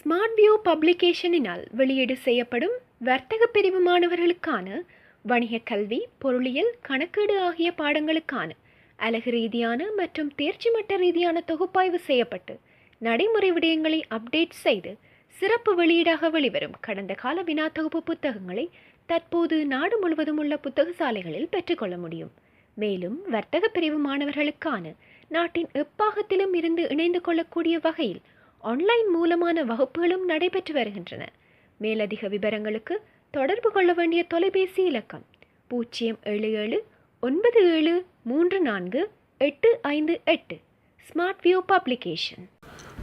Smart view பப்ளிகேஷனினால் வெளியீடு செய்யப்படும் வர்த்தக பிரிவு மாணவர்களுக்கான வணிக கல்வி பொருளியல் கணக்கீடு ஆகிய பாடங்களுக்கான அலகு ரீதியான மற்றும் தேர்ச்சி மட்ட ரீதியான தொகுப்பாய்வு செய்யப்பட்டு நடைமுறை விடயங்களை அப்டேட் செய்து சிறப்பு வெளியீடாக வெளிவரும். கடந்த கால வினா தொகுப்பு புத்தகங்களை தற்போது நாடு முழுவதும் உள்ள புத்தகசாலைகளில் பெற்றுக்கொள்ள முடியும். மேலும் வர்த்தக பிரிவு மாணவர்களுக்கான நாட்டின் எப்பாகத்திலும் இருந்து இணைந்து கொள்ளக்கூடிய வகையில் ஆன்லைன் மூலமான வகுப்புகளும் நடைபெற்று வருகின்றன. மேலதிக விவரங்களுக்கு தொடர்பு கொள்ள வேண்டிய தொலைபேசி இலக்கம் பூஜ்ஜியம் ஏழு ஏழு ஒன்பது ஏழு மூன்று நான்கு எட்டு ஐந்து எட்டு. ஸ்மார்ட் வியூ பப்ளிகேஷன்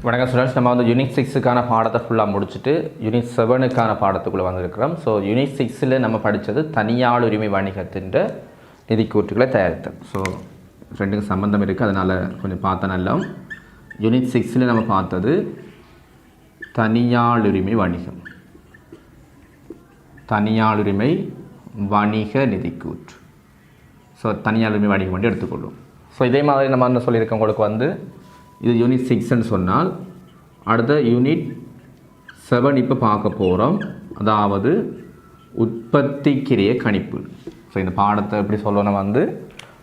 வணக்கம் ஸ்டூடெண்ட்ஸ் நம்ம வந்து யூனிட் சிக்ஸுக்கான பாடத்தை ஃபுல்லாக முடிச்சுட்டு யூனிட் செவனுக்கான பாடத்துக்குள்ளே வந்திருக்கிறோம். ஸோ யூனிட் சிக்ஸில் நம்ம படித்தது தனியாள் உரிமை வணிகத்தின் நிதிக்கூற்றுகளை தயாரித்தல். ஸோ ரெண்டுக்கும் சம்மந்தம் இருக்குது அதனால் கொஞ்சம் பார்த்தா நல்லா யூனிட் சிக்ஸில் நம்ம பார்த்தது தனியாளுரிமை வணிகம். தனியாளுரிமை வணிக நிதிக்கூற்று. ஸோ தனியாளுரிமை வணிகம் வந்து எடுத்துக்கொள்ளும் ஸோ இதே மாதிரி நம்ம என்ன சொல்லியிருக்கோம் உங்களுக்கு வந்து. இது யூனிட் சிக்ஸ்ன்னு சொன்னால் அடுத்த யூனிட் செவன் இப்போ பார்க்க போகிறோம் அதாவது உற்பத்திக்கிரிய கணிப்பு. ஸோ இந்த பாடத்தை எப்படி சொல்லணும் வந்து?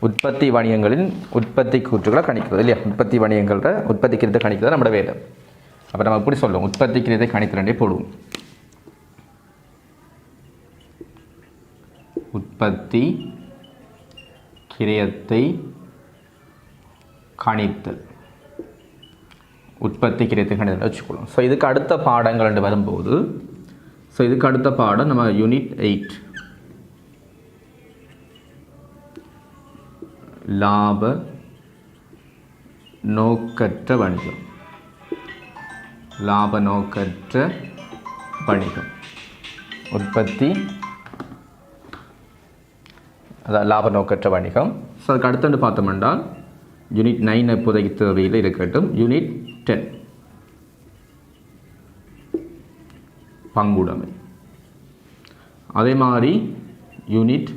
உற்பத்தி வணிகங்களின் உற்பத்தி கூற்றுகளை கணிக்கிறது இல்லையா? உற்பத்தி வணிகங்கள உற்பத்தி கிரியத்தை கணிக்கிறது நம்மளோட வேலை. அப்போ நம்ம எப்படி சொல்லுவோம்? உற்பத்தி கிரியத்தை கணிக்கிறண்டே போடுவோம். உற்பத்தி கிரியத்தை கணித்தல். உற்பத்தி கிரியத்தை கணித்தல் வச்சுக்கொள்ளும் ஸோ இதுக்கு அடுத்த பாடங்கள் வரும்போது ஸோ இதுக்கு அடுத்த பாடம் நம்ம யூனிட் எயிட் லாப நோக்கற்ற வணிகம். லாப நோக்கற்ற வணிகம். உற்பத்தி அதாவது லாப நோக்கற்ற வணிகம். ஸோ அதுக்கு அடுத்தண்டு பார்த்தோம் என்றால் யூனிட் நைன் இப்போதைக்கு தேவையில் இருக்கட்டும் யூனிட் டென் பங்குடைமை. அதே மாதிரி யூனிட்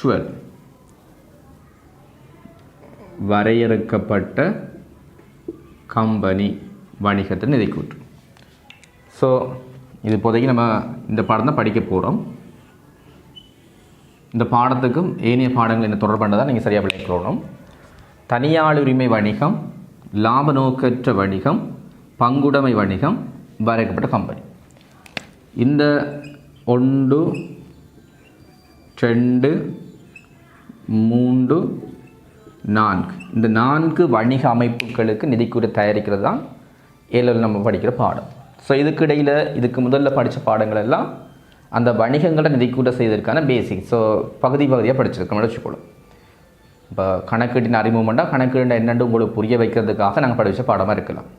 டுவெல் வரையறுக்கப்பட்ட கம்பெனி வணிகத்தின் நிதிக்கூற்று. ஸோ இது இப்போதைக்கு நம்ம இந்த பாடம் தான் படிக்க போகிறோம் இந்த பாடத்துக்கும் ஏனைய பாடங்கள் என்ன தொடர்பானதாக நீங்கள் சரியாக விளையாடணும் தனியார் உரிமை வணிகம் லாப நோக்கற்ற வணிகம் பங்குடைமை வணிகம் வரையறுக்கப்பட்ட கம்பெனி. இந்த ஒன்று ரெண்டு மூன்று நான்கு. இந்த நான்கு வணிக அமைப்புகளுக்கு நிதிக்குறி தயாரிக்கிறது தான் ஏழில் நம்ம படிக்கிற பாடம். ஸோ இதுக்கு இடையில் இதுக்கு முதல்ல படித்த பாடங்கள் எல்லாம் அந்த வணிகங்களை நிதிக்கூட்ட செய்வதற்கான பேசிக் ஸோ பகுதி பகுதியாக படிச்சிருக்கோம். வச்சுக்கொள்ளும் இப்போ கணக்கீட்டின் அறிமுகம்னா கணக்கீடு என்னென்று உங்களுக்கு புரிய வைக்கிறதுக்காக நாங்கள் படித்த பாடமாக இருக்கலாம்.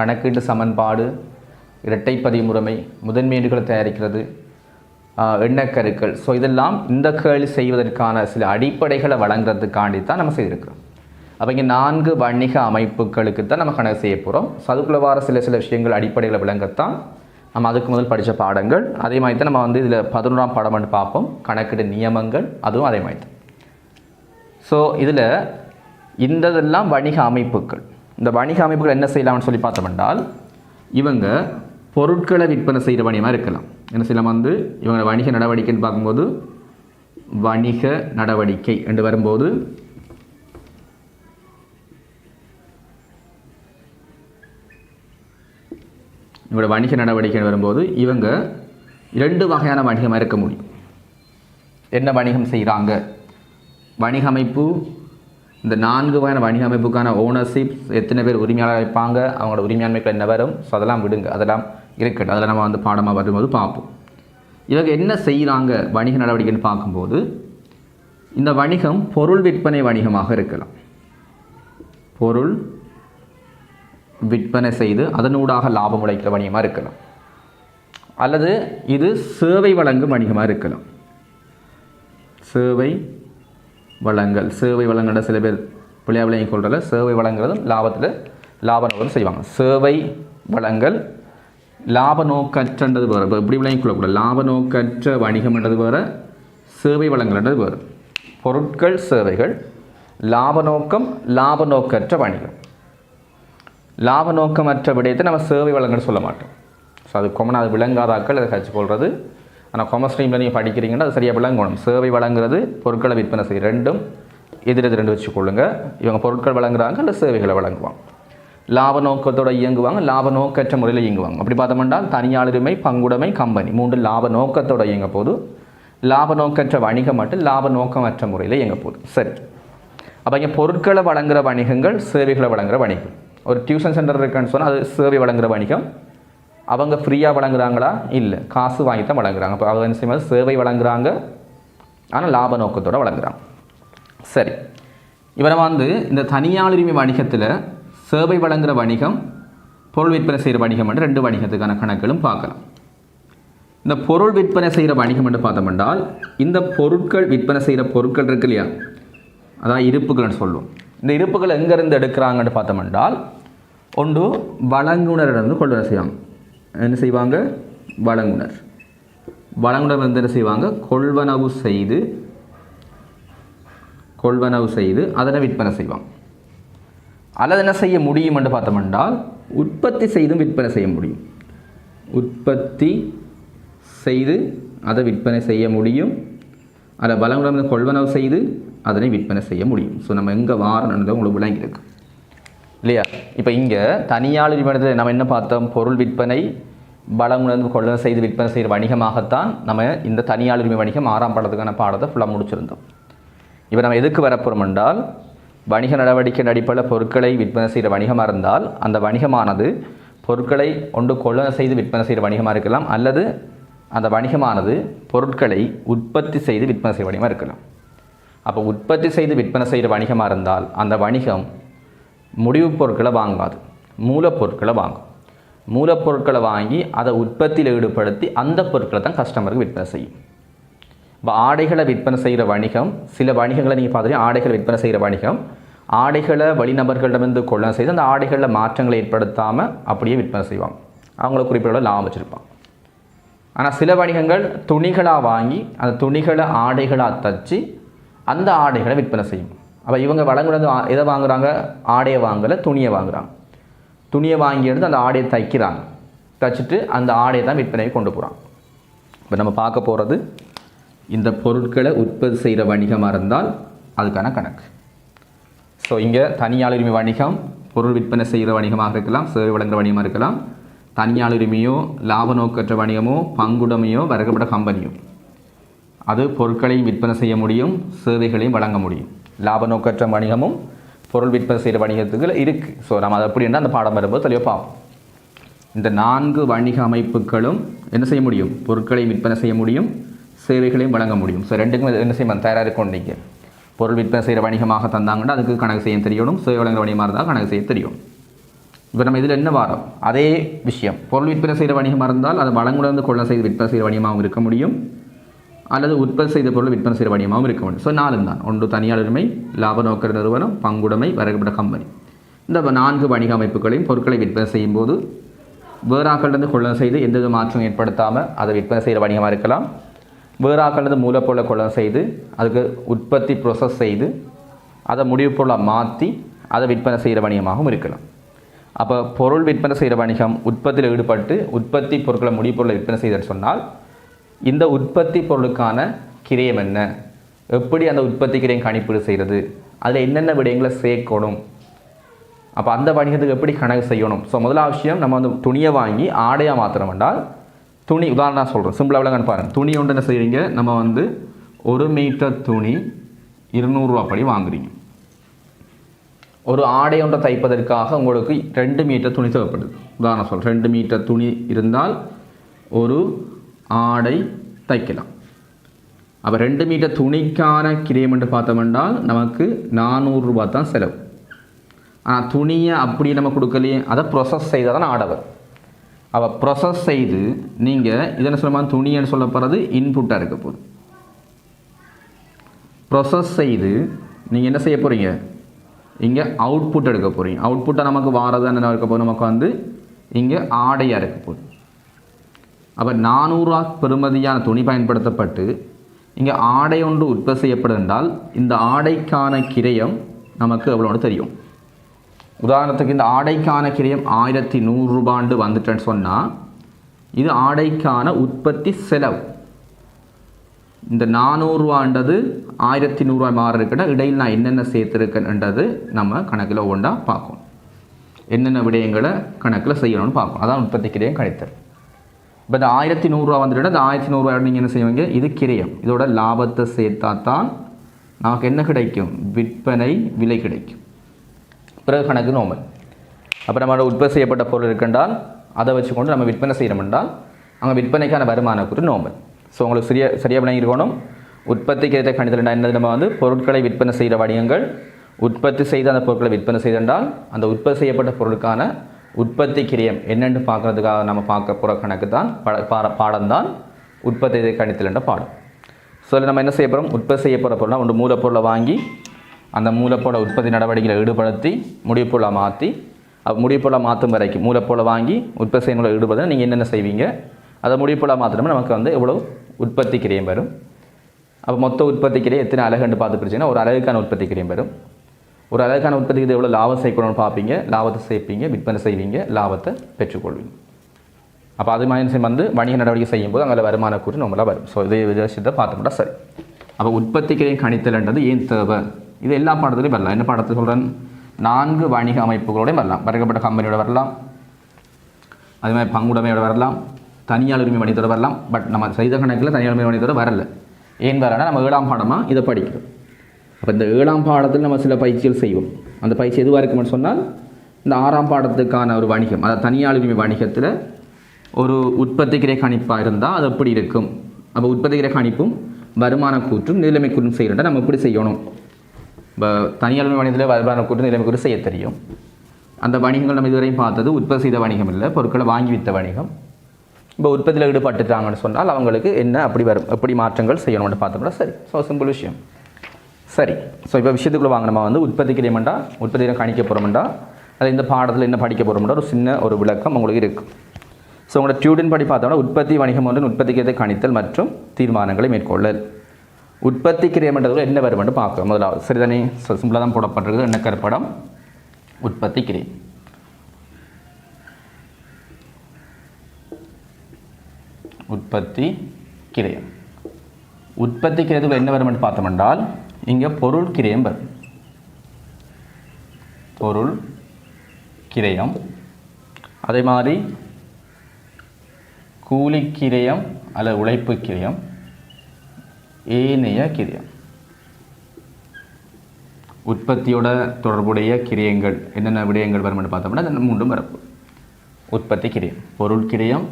கணக்கீட்டு சமன்பாடு இரட்டை பதிமுறைமை முதன்மையீடுகளை தயாரிக்கிறது எண்ணக்கருக்கள். ஸோ இதெல்லாம் இந்த கேள்வி செய்வதற்கான சில அடிப்படைகளை வழங்குறதுக்காண்டி தான் நம்ம செய்திருக்கிறோம். அப்போ இங்கே நான்கு வணிக அமைப்புகளுக்கு தான் நம்ம கணக்கு செய்ய போகிறோம் ஸோ அதுக்குள்ள வார சில சில விஷயங்கள் அடிப்படைகளை விளங்கத்தான் நம்ம அதுக்கு முதல் படித்த பாடங்கள். அதே மாதிரி தான் நம்ம வந்து இதில் பதினோராம் பாடம் வந்து பார்ப்போம். கணக்கீடு நியமங்கள் அதுவும் அதே மாதிரி தான். ஸோ இதில் இந்த இதெல்லாம் வணிக அமைப்புகள். இந்த வணிக அமைப்புகள் என்ன செய்யலாம்னு சொல்லி பார்த்தோம்னால் இவங்க பொருட்களை விற்பனை செய்கிற வணிகமாக இருக்கலாம். என்ன செய்யலாம் வந்து இவங்க வணிக நடவடிக்கைன்னு பார்க்கும்போது வணிக நடவடிக்கை என்று வரும்போது இவங்களோட வணிக நடவடிக்கை வரும்போது இவங்க இரண்டு வகையான வணிகமாக இருக்க முடியும். என்ன வணிகம் செய்கிறாங்க வணிக அமைப்பு இந்த நான்கு வகையான வணிக அமைப்புக்கான ஓனர்ஷிப் எத்தனை பேர் உரிமையாளர் இருப்பாங்க அவங்களோட உரிமையாண்மைகள் என்ன வரும்? ஸோ அதெல்லாம் விடுங்க. அதெல்லாம் இருக்கட்டும் அதில் நம்ம வந்து பாடமாக வரும்போது பார்ப்போம். இவங்க என்ன செய்கிறாங்க வணிக நடவடிக்கைன்னு பார்க்கும்போது இந்த வணிகம் பொருள் விற்பனை வணிகமாக இருக்கலாம். பொருள் விற்பனை செய்து அதனூடாக லாபம் உழைக்கிற வணிகமாக இருக்கலாம். அல்லது இது சேவை வழங்கும் வணிகமாக இருக்கலாம். சேவை வளங்கள் சேவை வளங்கள்ட சில பேர் பிள்ளையா விளங்கி சேவை வளங்கிறதும் லாபத்தில் லாப செய்வாங்க. சேவை வளங்கள் லாப நோக்கற்றன்றது வேறு. இப்போ எப்படி விளங்கி கொள்ளக்கூடாது. லாப நோக்கற்ற வணிகம்ன்றது வேறு சேவை வளங்கள்ன்றது வேறு. பொருட்கள் சேவைகள் லாப நோக்கம் லாப நோக்கற்ற வணிகம். லாப நோக்கமற்ற விடயத்தை நம்ம சேவை வழங்கன்னு சொல்ல மாட்டோம். ஸோ அது கொமன் அது விளங்காதாக்கள் அதை கட்சி கொள்வது ஆனால் கொமர்ஸ் ஸ்ட்ரீமில் நீங்கள் படிக்கிறீங்கன்னா அது சரியாக விளங்கணும். சேவை வழங்குறது பொருட்களை விற்பனை செய்ய ரெண்டும் எதிரெது ரெண்டு வச்சுக்கொள்ளுங்க. இவங்க பொருட்கள் வழங்குறாங்க இல்லை சேவைகளை வழங்குவாங்க. லாப நோக்கத்தோட இயங்குவாங்க லாப நோக்கற்ற முறையில் இயங்குவாங்க. அப்படி பார்த்தோம்னா தனியாளுரிமை பங்குடைமை கம்பெனி மூன்று லாப நோக்கத்தோடு இயங்க போது லாப நோக்கற்ற வணிகம் மட்டும் லாப நோக்கமற்ற முறையில் இயங்க போகுது. சரி. அப்போ இங்கே பொருட்களை வழங்குகிற வணிகங்கள் சேவைகளை வழங்குகிற வணிகம். ஒரு டியூஷன் சென்டர் இருக்குன்னு சொன்னால் அது சேவை வழங்குகிற வணிகம். அவங்க ஃப்ரீயாக வழங்குறாங்களா? இல்லை. காசு வாங்கி தான் வழங்குறாங்க. அப்போ அவங்க என்ன செய்யும்போது சேவை வழங்குறாங்க. ஆனால் லாப நோக்கத்தோடு வழங்குறாங்க. சரி. இவரை வந்து இந்த தனியாளுரிமை வணிகத்தில் சேவை வழங்குகிற வணிகம் பொருள் விற்பனை செய்கிற வணிகம் என்று ரெண்டு வணிகத்துக்கான கணக்குகளும் பார்க்கலாம். இந்த பொருள் விற்பனை செய்கிற வணிகம் என்று பார்த்தோம்னால் இந்த பொருட்கள் விற்பனை செய்கிற பொருட்கள் இருக்கு இல்லையா? அதான் இருப்புகள்னு சொல்லுவோம். இந்த இருப்புகள் எங்கேருந்து எடுக்கிறாங்கன்னு பார்த்தோம்னால் ஒன்று வழங்குனரிடந்து கொள்வன செய்வாங்க என்ன செய்வாங்க? வழங்குனர். வழங்குனர் வந்து என்ன செய்வாங்க? கொள்வனவு செய்து கொள்வனவு செய்து அதனை விற்பனை செய்வாங்க. அல்லது என்ன செய்ய முடியும் என்று பார்த்தோம்னால் உற்பத்தி செய்தும் விற்பனை செய்ய முடியும். உற்பத்தி செய்து அதை விற்பனை செய்ய முடியும். அதை வளங்களுடன் கொள்வனவு செய்து அதனை விற்பனை செய்ய முடியும். ஸோ நம்ம எங்கே வாரணுன்றதை உங்களுக்கு விளங்கியிருக்கு இல்லையா? இப்போ இங்கே தனியார் நிறுவனத்தில் நம்ம என்ன பார்த்தோம்? பொருள் விற்பனை வளங்குணர்ந்து கொள்வனவு செய்து விற்பனை செய்கிற வணிகமாகத்தான் நம்ம இந்த தனியார் உரிமை வணிகம் ஆறாம் பாடத்துக்கான பாடத்தை ஃபுல்லாக முடிச்சிருந்தோம். இப்போ நம்ம எதுக்கு வரப்போகிறோம் என்றால் வணிக நடவடிக்கை அடிப்படையில் பொருட்களை விற்பனை செய்கிற வணிகமாக இருந்தால் அந்த வணிகமானது பொருட்களை ஒன்று கொள்வனை செய்து விற்பனை செய்கிற வணிகமாக இருக்கலாம் அல்லது அந்த வணிகமானது பொருட்களை உற்பத்தி செய்து விற்பனை செய்கிற வணிகமாக இருக்கலாம். அப்போ உற்பத்தி செய்து விற்பனை செய்கிற வணிகமாக இருந்தால் அந்த வணிகம் முடிவுப் பொருட்களை வாங்காது மூலப்பொருட்களை வாங்கும். மூலப்பொருட்களை வாங்கி அதை உற்பத்தியில் ஈடுபடுத்தி அந்த பொருட்களை தான் கஸ்டமருக்கு விற்பனை செய்யும். இப்போ ஆடைகளை விற்பனை செய்கிற வணிகம் சில வணிகங்களை நீங்கள் பார்த்துட்டு ஆடைகளை விற்பனை செய்கிற வணிகம் ஆடைகளை வெளிநபர்களிடமிருந்து கொள்ள செய்து அந்த ஆடைகளில் மாற்றங்களை ஏற்படுத்தாமல் அப்படியே விற்பனை செய்வாங்க. அவங்கள குறிப்பிட்ட லாபம் வச்சுருப்பாங்க. ஆனால் சில வணிகங்கள் துணிகளாக வாங்கி அந்த துணிகளை ஆடைகளாக தச்சு அந்த ஆடைகளை விற்பனை செய்யும். அப்போ இவங்க வழங்குறது எதை வாங்குறாங்க? ஆடையை வாங்கலை துணியை வாங்குகிறாங்க துணியை வாங்கி எடுத்து அந்த ஆடையை தைக்கிறாங்க. தைச்சிட்டு அந்த ஆடையை தான் விற்பனையை கொண்டு போகிறாங்க இப்போ நம்ம பார்க்க போகிறது இந்த பொருட்களை உற்பத்தி செய்கிற வணிகமாக இருந்தால் அதுக்கான கணக்கு. ஸோ இங்கே தனியாளுரிமை உரிமை வணிகம் பொருள் விற்பனை செய்கிற வணிகமாக இருக்கலாம் சேவை வழங்குகிற வணிகமாக இருக்கலாம். தனியாளுரிமையோ உரிமையோ லாப நோக்கற்ற வணிகமோ பங்குடமையோ வர்க்கப்பட்ட கம்பெனியோ. அது பொருட்களையும் விற்பனை செய்ய முடியும் சேவைகளையும் வழங்க முடியும். லாப நோக்கற்ற வணிகமும் பொருள் விற்பனை செய்கிற வணிகத்துக்கு இருக்குது ஸோ நம்ம அதை அப்படின்னா அந்த பாடம் வரும்போது தெளிவாக பார்ப்போம். இந்த நான்கு வணிக அமைப்புகளும் என்ன செய்ய முடியும்? பொருட்களை விற்பனை செய்ய முடியும் சேவைகளையும் வழங்க முடியும். ஸோ ரெண்டுக்கும் என்ன செய்ய தயாராக இருக்கும் நீங்கள் பொருள் விற்பனை செய்கிற வணிகமாக தந்தாங்கன்னா அதுக்கு கணக்கு செய்ய தெரியணும் சேவை வழங்குற வணிகமாக இருந்தால் கணக்கு செய்ய தெரியும். இப்போ நம்ம இதில் என்ன வாரம்? அதே விஷயம். பொருள் விற்பனை செய்கிற வணிகமாக இருந்தால் அது வழங்குடன் கொள்ள செய்து விற்பனை செய்கிற வணிகமாகவும் இருக்க முடியும். அல்லது உற்பத்தி செய்த பொருள் விற்பனை செய்கிற வணிகமாகவும் இருக்க முடியும். ஸோ நாலு தான். ஒன்று தனியாளுரிமை லாப நோக்கர் நிறுவனம் பங்குடைமை வரகப்பட்ட கம்பெனி இந்த நான்கு வணிக அமைப்புகளையும் பொருட்களை விற்பனை செய்யும்போது வேறாக்களிலிருந்து கொள்ளம் செய்து எந்தவித மாற்றம் ஏற்படுத்தாமல் அதை விற்பனை செய்கிற வணிகமாக இருக்கலாம். வேறாக்களிலிருந்து மூலப்பொருளை கொள்ளம் செய்து அதுக்கு உற்பத்தி ப்ரொசஸ் செய்து அதை முடிவு பொருளாக மாற்றி அதை விற்பனை செய்கிற வணிகமாகவும் இருக்கலாம். அப்போ பொருள் விற்பனை செய்கிற வணிகம் உற்பத்தியில் ஈடுபட்டு உற்பத்தி பொருட்களை முடிவு பொருளை விற்பனை செய்தன்னு சொன்னால் இந்த உற்பத்தி பொருளுக்கான கிரயம் என்ன? எப்படி அந்த உற்பத்தி கிரயம் கணிப்பீடு செய்கிறது? அதில் என்னென்ன விடயங்களை சேர்க்கணும்? அப்போ அந்த வணிகத்துக்கு எப்படி கணக்கு செய்யணும்? ஸோ முதலாவது விஷயம் நம்ம வந்து துணியை வாங்கி ஆடையாக மாத்திரம் என்றால் துணி உதாரணம் சொல்கிறேன் சிம்பிளாக விளங்கன்னு பாருங்கள் துணி ஒன்று என்ன செய்கிறீங்க நம்ம வந்து ஒரு மீட்டர் துணி இருநூறுவா படி வாங்குறீங்க. ஒரு ஆடை ஒன்றை தைப்பதற்காக உங்களுக்கு ரெண்டு மீட்டர் துணி தேவைப்படுது. உதாரணம் சொல்கிறேன் ரெண்டு மீட்டர் துணி இருந்தால் ஒரு ஆடை தைக்கலாம். அப்போ ரெண்டு மீட்டர் துணிக்கான கிரயம் என்று பார்த்தோம்னால் நமக்கு நானூறுரூபா தான் செலவு. ஆனால் துணியை அப்படி நம்ம கொடுக்கலையே அதை ப்ரொசஸ் செய்தால் தான் ஆடவர் அவள் ப்ரொசஸ் செய்து நீங்கள் இதனை சொல்லுமா துணின்னு சொல்லப்படுறது இன்புட்டாக இருக்க போகுது. ப்ரொசஸ் செய்து நீங்கள் என்ன செய்ய போகிறீங்க இங்கே அவுட்புட் எடுக்க போகிறீங்க அவுட்புட்டாக நமக்கு வாரது என்ன இருக்க போகுது? நமக்கு வந்து இங்கே ஆடையாக இருக்க போகுது. அப்போ நானூறுரூவா பெறுமதியான துணி பயன்படுத்தப்பட்டு இங்கே ஆடை ஒன்று உற்பத்தி செய்யப்படுது என்றால் இந்த ஆடைக்கான கிரயம் நமக்கு எவ்வளோன்னு தெரியும். உதாரணத்துக்கு இந்த ஆடைக்கான கிரியம் ஆயிரத்தி நூறுரூபாண்டு வந்துட்டேன்னு சொன்னால் இது ஆடைக்கான உற்பத்தி செலவு. இந்த நானூறுரூவான்றது ஆயிரத்தி நூறுரூவா மாற இருக்குன்னா இடையில் நான் என்னென்ன சேர்த்துருக்கேன்ன்றது நம்ம கணக்கில் ஒன்றா பார்க்கணும் என்னென்ன விடயங்களை கணக்கில் செய்யணும்னு பார்க்கணும் அதான் உற்பத்தி கிரியம் கணித்தல் இப்போ இந்த ஆயிரத்தி நூறுரூவா வந்துட்டு இந்த ஆயிரத்தி நூறுரூவா நீங்கள் என்ன செய்வீங்க? இது கிரயம். இதோட லாபத்தை சேர்த்தா தான் நமக்கு என்ன கிடைக்கும்? விற்பனை விலை கிடைக்கும். பிறகு கணக்கு நோமல் அப்போ நம்மளோட உற்பத்தி செய்யப்பட்ட பொருள் இருக்கின்றால் அதை வச்சுக்கொண்டு நம்ம விற்பனை செய்கிறோம் என்றால் அங்கே விற்பனைக்கான வருமான குறி நோமல். ஸோ உங்களுக்கு சரியா சரியாக விளங்கியிருக்கணும் உற்பத்திக்கு ஏற்ற கணிதல் என்னது நம்ம வந்து பொருட்களை விற்பனை செய்கிற வணிகங்கள் உற்பத்தி செய்த அந்த பொருட்களை விற்பனை செய்தென்றால் அந்த உற்பத்தி செய்யப்பட்ட பொருளுக்கான உற்பத்தி கிரியம் என்னென்னு பார்க்குறதுக்காக நம்ம பார்க்க போகிற கணக்கு தான் பட பாட பாடம் தான் உற்பத்தி கணித்தல் என்ற பாடம். ஸோ நம்ம என்ன செய்ய போகிறோம் உற்பத்தி செய்ய போகிற பொருள்னா ஒன்று மூலப்பொருளை வாங்கி அந்த மூலப்பொருளை உற்பத்தி நடவடிக்கையில் ஈடுபடுத்தி முடிப்போல மாற்றி முடிவுப்பொருளை மாற்றும் வரைக்கும் மூலப்பொருளை வாங்கி உற்பத்தி செய்யணும் ஈடுபடுத்த நீங்கள் என்னென்ன செய்வீங்க? அதை முடிவுப்பொருளை மாற்றணும்னா நமக்கு வந்து எவ்வளோ உற்பத்தி கிரியம் வரும். அப்போ மொத்த உற்பத்தி கிரியை எத்தனை அழகுன்னு பார்த்து பிரிச்சிங்கன்னா ஒரு அழகுக்கான உற்பத்தி கிரியம் வரும். ஒரு அழகான உற்பத்திக்கு எவ்வளோ லாபம் சேர்க்கணும்னு பார்ப்பீங்க லாபத்தை சேர்ப்பீங்க விற்பனை செய்வீங்க லாபத்தை பெற்றுக்கொள்வீங்க. அப்போ அது மாதிரி வந்து வணிக நடவடிக்கை செய்யும்போது அங்கே வருமான கூறு நம்மளாக வரும். ஸோ இதே விஷயத்தை பார்த்தோம்னா சரி. அப்போ உற்பத்திக்கிறையும் கணித்தல்ன்றது ஏன் தேவை? இது எல்லா பாடத்துலையும் வரலாம். என்ன பாடத்தில் சொல்கிறேன் நான்கு வணிக அமைப்புகளோடையும் வரலாம். வரைக்கப்பட்ட கம்பெனியோட வரலாம். அதே மாதிரி பங்குடைமையோட வரலாம். தனியார் உரிமை வணிகத்தோட வரலாம். பட் நம்ம செய்த கணக்கில் தனியார் உரிமை வணிகத்தோட வரல. ஏன் வரனா நம்ம ஏழாம் பாடமாக இதை படிக்கிறோம். அப்போ இந்த ஏழாம் பாடத்தில் நம்ம சில பயிற்சிகள் செய்வோம். அந்த பயிற்சி எதுவாக இருக்கும்னு சொன்னால் இந்த ஆறாம் பாடத்துக்கான ஒரு வணிகம் அதாவது தனியார் உரிமை வணிகத்தில் ஒரு உற்பத்தி கிரை கணிப்பாக இருந்தால் அது எப்படி இருக்கும்? அப்போ உற்பத்தி கிரை கணிப்பும் வருமான கூற்றும் நிலைமை கூற்றும் செய்கிறோம் நம்ம எப்படி செய்யணும்? இப்போ தனியார் வணிகத்தில் வருமான கூட்டு நிலைமை கூட செய்ய தெரியும். அந்த வணிகங்கள் நம்ம இதுவரையும் பார்த்தது உற்பத்தி செய்த வணிகம் இல்லை பொருட்களை வாங்கி வித்த வணிகம். இப்போ உற்பத்தியில் ஈடுபட்டுட்டாங்கன்னு சொன்னால் அவங்களுக்கு என்ன அப்படி வரும் எப்படி மாற்றங்கள் செய்யணும்னு பார்த்தோம்னா சரி. ஸோ சிம்பிள் விஷயம். சரி. ஸோ இப்போ விஷயத்துக்குள்ள வாங்க. நம்ம வந்து உற்பத்தி கிரியமெண்டா உற்பத்தியில் கணிக்க போகிறோம்டா அது இந்த பாடத்தில் என்ன படிக்க போகிறோம்டா ஒரு சின்ன ஒரு விளக்கம் உங்களுக்கு இருக்கும் ஸோ உங்களோட டியூடன் படி பார்த்தோம்னா உற்பத்தி வணிகம் ஒன்று உற்பத்திக்கு கணித்தல் மற்றும் தீர்மானங்களை மேற்கொள்ளல். உற்பத்தி கிரியமென்றதுல என்ன வருமென்று பார்க்கலாம். முதலாவது சரிதானே சிம்பிளாக தான் போடப்பட்டிருக்கு என்ன கருப்படம்? உற்பத்தி கிரியம் உற்பத்தி கிரயம் உற்பத்தி கிரயத்துக்கு என்ன வரும் பார்த்தோம் என்றால் இங்கே பொருள் கிரயம் வரும். பொருள் கிரயம் அதே மாதிரி கூலி கிரயம் அல்லது உழைப்பு கிரயம் ஏனைய கிரியம். உற்பத்தியோட தொடர்புடைய கிரியங்கள் என்னென்ன விடயங்கள் வரும் என்று பார்த்தோம்னா அது மூன்றும் வரப்பு உற்பத்தி கிரியம். பொருள் கிரையம்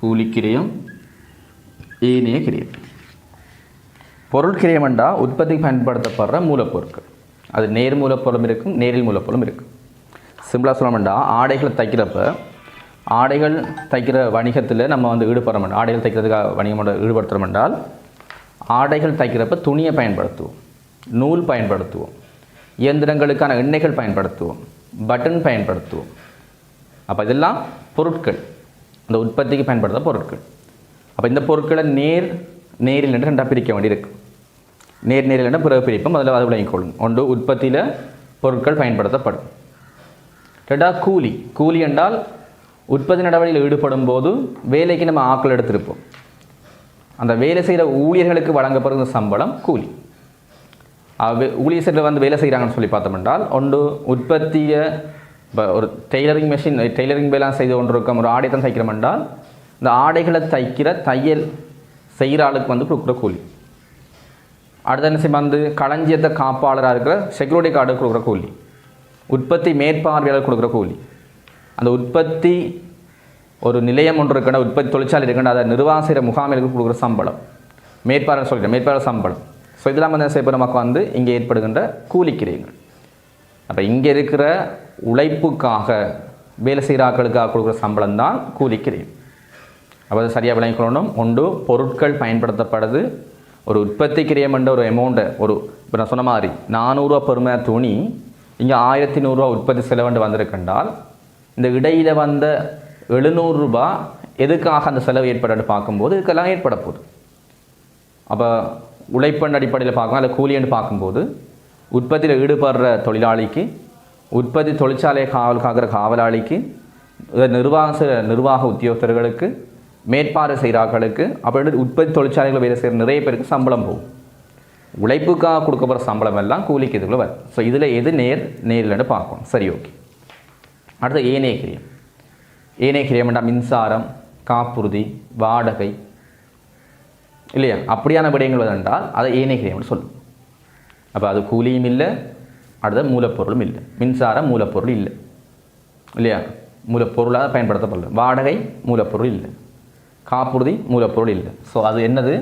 கூலி கிரியம் ஏனைய கிரியம். பொருள் கிரியம் என்றால் உற்பத்திக்கு பயன்படுத்தப்படுற மூலப்பொருட்கள். அது நேர் மூலப்பொருளும் இருக்கும் நேரில் மூலப்பொருளும் இருக்கும். சிம்பிளாக சொல்லணும்னா ஆடைகளை தைக்கிறப்ப ஆடைகள் தைக்கிற வணிகத்தில் நம்ம வந்து ஈடுபடுறோம் ஆடைகள் தைக்கிறதுக்காக வணிகம் ஈடுபடுத்துகிறோம் என்றால் ஆடைகள் தைக்கிறப்ப துணியை பயன்படுத்துவோம் நூல் பயன்படுத்துவோம் இயந்திரங்களுக்கான எண்ணெய்கள் பயன்படுத்துவோம் பட்டன் பயன்படுத்துவோம். அப்போ இதெல்லாம் பொருட்கள். இந்த உற்பத்திக்கு பயன்படுத்த பொருட்கள். அப்போ இந்த பொருட்களை நேர் நேரில் என்று ரெண்டாக பிரிக்க வேண்டியிருக்கு. நேர் நேரில் என்ற பிறகு பிரிப்போம் அதில் அது விளங்கிக் கொள்ளும். ஒன்று உற்பத்தியில் பொருட்கள் பயன்படுத்தப்படும். ரெண்டாவது கூலி. கூலி என்றால் உற்பத்தி நடவடிக்கையில் ஈடுபடும் போது வேலைக்கு நம்ம ஆக்கள் எடுத்திருப்போம். அந்த வேலை செய்கிற ஊழியர்களுக்கு வழங்கப்படுகிற சம்பளம் கூலி. அவ- ஊழியர் வந்து வேலை செய்கிறாங்கன்னு சொல்லி பார்த்தோம் என்றால் ஒன்று உற்பத்தியை இப்போ ஒரு டெய்லரிங் மெஷின் டெய்லரிங் வேலை செய்து கொண்டிருக்கோம் ஒரு ஆடை தான் தைக்கிறோம் என்றால் இந்த ஆடைகளை தைக்கிற தையல் செய்கிற ஆளுக்கு வந்து கொடுக்குற கூலி. அடுத்த என்ன செய்யும் வந்து களஞ்சியத்தை காப்பாளராக இருக்கிற செக்யூரிட்டி கார்டு கொடுக்குற கூலி. உற்பத்தி மேற்பார்வையாளர் கொடுக்குற கூலி. அந்த உற்பத்தி ஒரு நிலையம் ஒன்று இருக்கின்ற உற்பத்தி தொழிற்சாலை இருக்கின்ற அதை நிர்வாகம் செய்கிற முகாமிற்கு கொடுக்குற சம்பளம். மேற்பார்வை சொல்லிட்டேன் மேற்பார்வை சம்பளம். ஸோ இதெல்லாம் வந்து செய்ய நமக்கு வந்து இங்கே ஏற்படுகின்ற கூலிக்கிரியங்கள் அப்போ இங்கே இருக்கிற உழைப்புக்காக வேலை செய்கிறாக்களுக்காக கொடுக்குற சம்பளம் தான் கூலிக்கிரியம் அப்போ அதை சரியாக விளங்கிக் கொள்ளணும். ஒன்று பொருட்கள் பயன்படுத்தப்படுது. ஒரு உற்பத்தி கிரியம் என்ற ஒரு அமௌண்ட்டை ஒரு இப்போ நான் சொன்ன மாதிரி நானூறுரூவா பெருமையாக துணி இங்கே ஆயிரத்தி நூறுரூவா உற்பத்தி செலவுண்டு வந்திருக்கின்றால் இந்த இடையில் வந்த எழுநூறுரூபா எதுக்காக அந்த செலவு ஏற்படன்னு பார்க்கும்போது இதுக்கெல்லாம் ஏற்பட போகுது அப்போ உழைப்பெண் அடிப்படையில் பார்க்கலாம் இல்லை கூலின்னு பார்க்கும்போது உற்பத்தியில் ஈடுபடுற தொழிலாளிக்கு உற்பத்தி தொழிற்சாலையை காவல் காக்கிற காவலாளிக்கு நிர்வாக நிர்வாக உத்தியோகத்தர்களுக்கு மேற்பார்வை செய்கிறார்களுக்கு அப்படி உற்பத்தி தொழிற்சாலைகள் வேலை செய்கிற நிறைய பேருக்கு சம்பளம் போகும். உழைப்புக்காக கொடுக்கப்படுற சம்பளம் எல்லாம் கூலிக்கு இதுக்குள்ள வரும். ஸோ இதில் எது நேர் நேரில்னு பார்க்கணும். சரி ஓகே அடுத்து ஏனைய கிரியம். ஏனைய கிரியம்னா மின்சாரம் காப்புறுதி வாடகை இல்லையா? அப்படியான விடயங்கள் என்றால் அதை ஏனைய என்று சொல்லும். அப்போ அது கூலியும் இல்லை அடுத்த மூலப்பொருளும் இல்லை. மின்சாரம் மூலப்பொருள் இல்லை. இல்லையா? மூலப்பொருளாக பயன்படுத்தப்படல வாடகை மூலப்பொருள் இல்லை. காப்புறுதி மூலப்பொருள் இல்லை. ஸோ அது என்னது?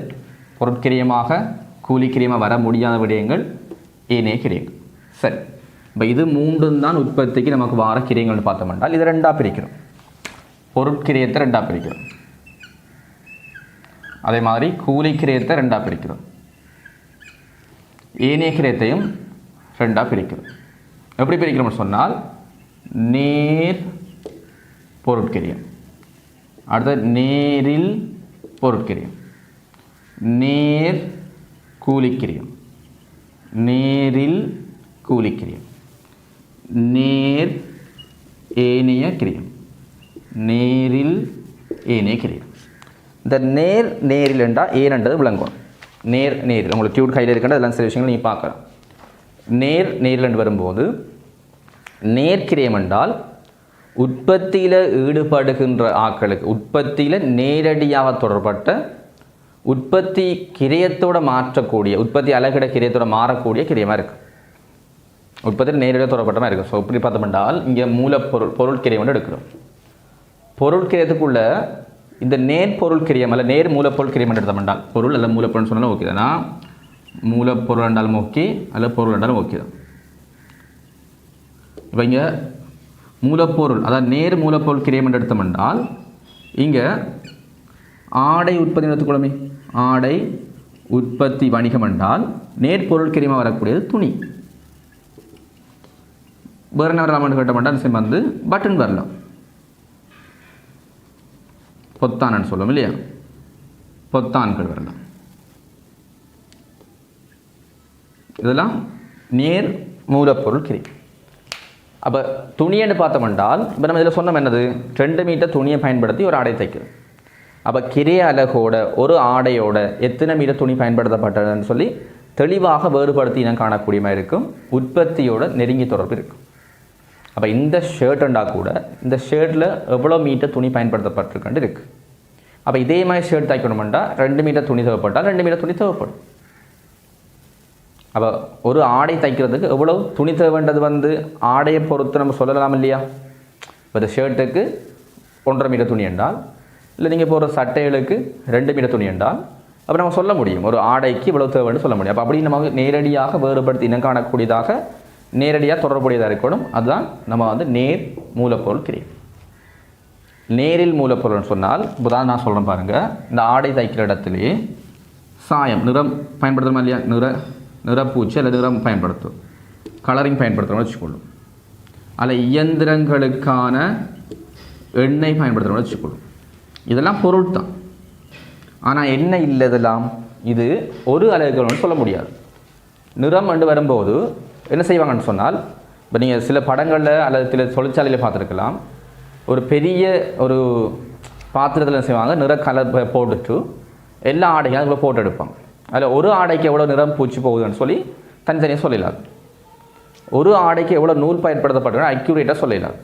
பொருட்கிரியமாக கூலிக்கிரியமாக வர முடியாத விடயங்கள் ஏனைய கிரியங்கள். சரி. இப்போ இது மூன்றும் தான் உற்பத்திக்கு நமக்கு வார கிரியங்கள்னு பார்த்தோம் என்றால் இது ரெண்டாக பிரிக்கிறோம். பொருட்கிரியத்தை ரெண்டாக பிரிக்கிறோம். அதே மாதிரி கூலிக்கிரியத்தை ரெண்டாக பிரிக்கிறோம். ஏனைய கிரியத்தையும் ரெண்டாக பிரிக்கிறோம். எப்படி பிரிக்கிறோம்னு சொன்னால் நேர் பொருட்கிரியம் அடுத்தது நேரில் பொருட்கிரியம் நேர் கூலிக்கிரியம் நேரில் கூலிக்கிரியம் நேர் ஏனைய கிரியம் நேரில் ஏனைய கிரியம் இந்த நேர் நேரில் என்றால் ஏனன்றது விளங்கும். நேர் நேரில். உங்களுக்கு டியூட் கையில் இருக்கின்ற அதெல்லாம் சில விஷயங்கள் நீங்கள் பார்க்கலாம். நேர் நேரில் என்று வரும்போது நேர்கிரியம் என்றால் உற்பத்தியில் ஈடுபடுகின்ற ஆக்களுக்கு உற்பத்தியில் நேரடியாக தொடர்பட்ட உற்பத்தி கிரியத்தோடு மாற்றக்கூடிய உற்பத்தி அழகிட கிரியத்தோடு மாறக்கூடிய கிரியமாக இருக்குது உற்பத்தியில் நேரடியாக தொடர்பட்ட மாதிரி இருக்கும் ஸோ இப்படி பார்த்தோம்னால் இங்கே மூலப்பொருள் பொருள் வந்து எடுக்கிறோம். பொருட்கிரியத்துக்குள்ள இந்த நேர் பொருள் கிரியம் அல்ல நேர் மூலப்பொருள் கிரியம் என்று எடுத்தோம்னால் பொருள் அல்ல மூலப்பொருள்னு சொன்னாலும் ஓகே தானா? மூலப்பொருள் என்றாலும் ஓகே அல்ல பொருள் என்றாலும் ஓகே தான். இப்போ இங்கே மூலப்பொருள் அதாவது நேர் மூலப்பொருள் கிரியம் என்று எடுத்தோம்னால் இங்கே ஆடை உற்பத்தி எடுத்துக்கொள்ளுமே. ஆடை உற்பத்தி வணிகம் என்றால் நேர்பொருள் கிரியமாக வரக்கூடியது துணி. வேறு அமௌண்ட் கட்ட கேட்டோம்னா சிம் வந்து பட்டன் வரலாம். பொத்தானன்னு சொல்லுவோம் இல்லையா? பொத்தான்கள் வரலாம். இதெல்லாம் நேர் மூலப்பொருள் கிரி. அப்போ துணின்னு பார்த்தோம்னால் இப்போ நம்ம இதில் சொன்னோம் என்னது? ரெண்டு மீட்டர் துணியை பயன்படுத்தி ஒரு ஆடை தைக்கிறோம் அப்போ கிரே அலகோட ஒரு ஆடையோட எத்தனை மீட்டர் துணி பயன்படுத்தப்பட்டதுன்னு சொல்லி தெளிவாக வேறுபடுத்தி இனம் காணக்கூடிய மாதிரி இருக்கும். உற்பத்தியோட நெருங்கி தொடர்பு இருக்கும். அப்போ இந்த ஷர்ட்டுண்டா கூட இந்த ஷர்ட்டில் எவ்வளோ மீட்டர் துணி பயன்படுத்தப்பட்டிருக்குன்னு இருக்குது அப்போ இதே மாதிரி ஷர்ட் தைக்கணுமெண்டா ரெண்டு மீட்டர் துணி தேவைப்பட்டால் ரெண்டு மீட்டர் துணி தேவைப்படும். அப்போ ஒரு ஆடை தைக்கிறதுக்கு எவ்வளோ துணி தேவைன்றது வந்து ஆடையை பொறுத்து நம்ம சொல்லலாம் இல்லையா? இப்போ இந்த ஷர்ட்டுக்கு ஒன்றரை மீட்டர் துணி என்றால் இல்லை நீங்கள் போகிற சட்டைகளுக்கு ரெண்டு மீட்டர் துணி என்றால் அப்போ நம்ம சொல்ல முடியும் ஒரு ஆடைக்கு இவ்வளோ தேவைன்னு சொல்ல முடியும். அப்போ அப்படி நமக்கு நேரடியாக வேறுபடுத்தி இனம் காணக்கூடியதாக நேரடியாக தொடர்புடையதாக இருக்கணும். அதுதான் நம்ம வந்து நேர் மூலப்பொருள் கிரியை நேரில் மூலப்பொருள்னு சொன்னால் இப்போதான் நான் சொல்கிறேன் பாருங்கள் இந்த ஆடை தைக்கிற இடத்துலையே சாயம் நிறம் பயன்படுத்துகிறோமா இல்லையா? நிற நிறப்பூச்சி அல்லது நிறம் பயன்படுத்தும். கலரிங் பயன்படுத்துகிறோம்னு வச்சுக்கொள்ளும். அதில் இயந்திரங்களுக்கான எண்ணெய் பயன்படுத்துகிறோம்னு வச்சுக்கொள்ளும். இதெல்லாம் பொருள் தான். ஆனால் எண்ணெய் இல்லதெல்லாம்? இது ஒரு அலகுகள்னு சொல்ல முடியாது. நிறம் என்று வரும்போது என்ன செய்வாங்கன்னு சொன்னால் இப்போ நீங்கள் சில படங்களில் அல்லது சில தொழிற்சாலையில் பார்த்துருக்கலாம். ஒரு பெரிய ஒரு பாத்திரத்தில் என்ன செய்வாங்க? நிற கலர் போட்டுட்டு எல்லா ஆடையும் அதுக்குள்ள போட்டு எடுப்பாங்க. அதில் ஒரு ஆடைக்கு எவ்வளோ நிறம் பூச்சி போகுதுன்னு சொல்லி தனித்தனியாக சொல்லிடலாம். ஒரு ஆடைக்கு எவ்வளோ நூல் பயன்படுத்தப்படுறோம் அக்யூரேட்டாக சொல்லலாம்